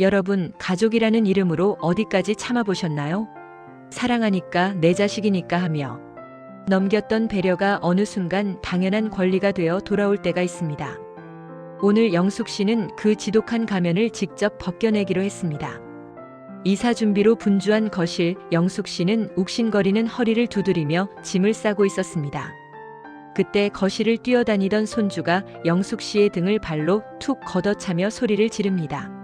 여러분, 가족이라는 이름으로 어디까지 참아보셨나요? 사랑하니까 내 자식이니까 하며 넘겼던 배려가 어느 순간 당연한 권리가 되어 돌아올 때가 있습니다. 오늘 영숙 씨는 그 지독한 가면을 직접 벗겨내기로 했습니다. 이사 준비로 분주한 거실, 영숙 씨는 욱신거리는 허리를 두드리며 짐을 싸고 있었습니다. 그때 거실을 뛰어다니던 손주가 영숙 씨의 등을 발로 툭 걷어차며 소리를 지릅니다.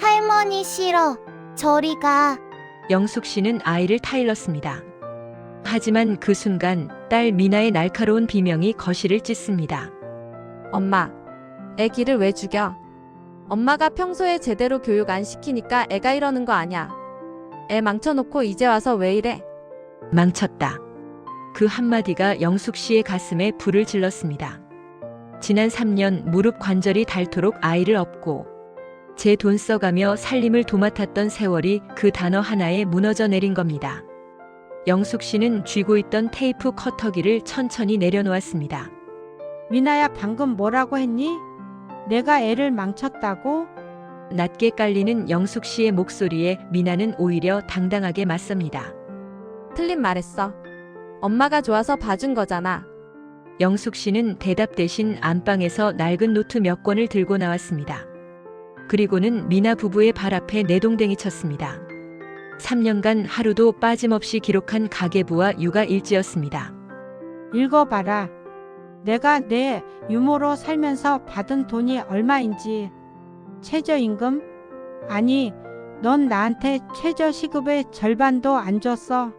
할머니 싫어. 저리 가. 영숙 씨는 아이를 타일렀습니다. 하지만 그 순간 딸 미나의 날카로운 비명이 거실을 찢습니다. 엄마, 애기를 왜 죽여? 엄마가 평소에 제대로 교육 안 시키니까 애가 이러는 거 아냐. 애 망쳐놓고 이제 와서 왜 이래? 망쳤다. 그 한마디가 영숙 씨의 가슴에 불을 질렀습니다. 지난 3년 무릎 관절이 닳도록 아이를 업고 제 돈 써가며 살림을 도맡았던 세월이 그 단어 하나에 무너져 내린 겁니다. 영숙 씨는 쥐고 있던 테이프 커터기를 천천히 내려놓았습니다. 미나야 방금 뭐라고 했니? 내가 애를 망쳤다고? 낮게 깔리는 영숙 씨의 목소리에 미나는 오히려 당당하게 맞섭니다. 틀린 말했어. 엄마가 좋아서 봐준 거잖아. 영숙 씨는 대답 대신 안방에서 낡은 노트 몇 권을 들고 나왔습니다. 그리고는 미나 부부의 발 앞에 내동댕이 쳤습니다. 3년간 하루도 빠짐없이 기록한 가계부와 육아 일지였습니다. 읽어봐라. 내가 내 유모로 살면서 받은 돈이 얼마인지. 최저임금? 아니, 넌 나한테 최저시급의 절반도 안 줬어.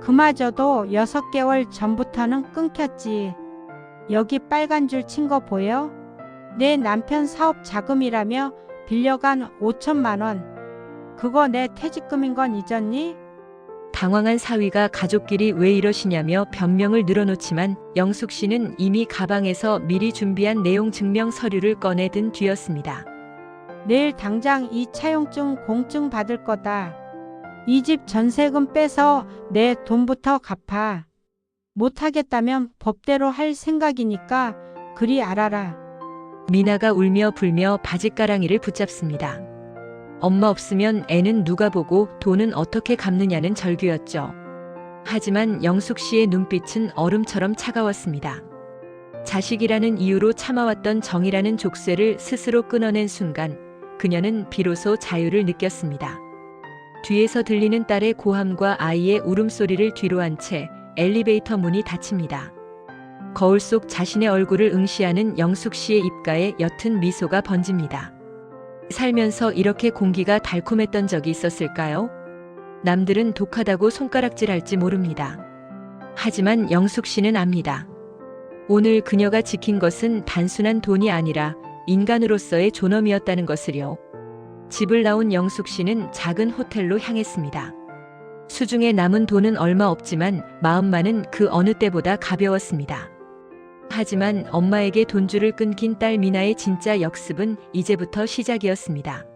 그마저도 6개월 전부터는 끊겼지. 여기 빨간 줄 친 거 보여? 내 남편 사업 자금이라며 빌려간 5천만 원. 그거 내 퇴직금인 건 잊었니? 당황한 사위가 가족끼리 왜 이러시냐며 변명을 늘어놓지만 영숙 씨는 이미 가방에서 미리 준비한 내용 증명 서류를 꺼내든 뒤였습니다. 내일 당장 이 차용증 공증 받을 거다. 이 집 전세금 빼서 내 돈부터 갚아. 못하겠다면 법대로 할 생각이니까 그리 알아라. 미나가 울며 불며 바짓가랑이를 붙잡습니다. 엄마 없으면 애는 누가 보고 돈은 어떻게 갚느냐는 절규였죠. 하지만 영숙 씨의 눈빛은 얼음처럼 차가웠습니다. 자식이라는 이유로 참아왔던 정이라는 족쇄를 스스로 끊어낸 순간 그녀는 비로소 자유를 느꼈습니다. 뒤에서 들리는 딸의 고함과 아이의 울음소리를 뒤로 한 채 엘리베이터 문이 닫힙니다. 거울 속 자신의 얼굴을 응시하는 영숙 씨의 입가에 옅은 미소가 번집니다. 살면서 이렇게 공기가 달콤했던 적이 있었을까요? 남들은 독하다고 손가락질할지 모릅니다. 하지만 영숙 씨는 압니다. 오늘 그녀가 지킨 것은 단순한 돈이 아니라 인간으로서의 존엄이었다는 것을요. 집을 나온 영숙 씨는 작은 호텔로 향했습니다. 수중에 남은 돈은 얼마 없지만 마음만은 그 어느 때보다 가벼웠습니다. 하지만 엄마에게 돈줄을 끊긴 딸 미나의 진짜 역습은 이제부터 시작이었습니다.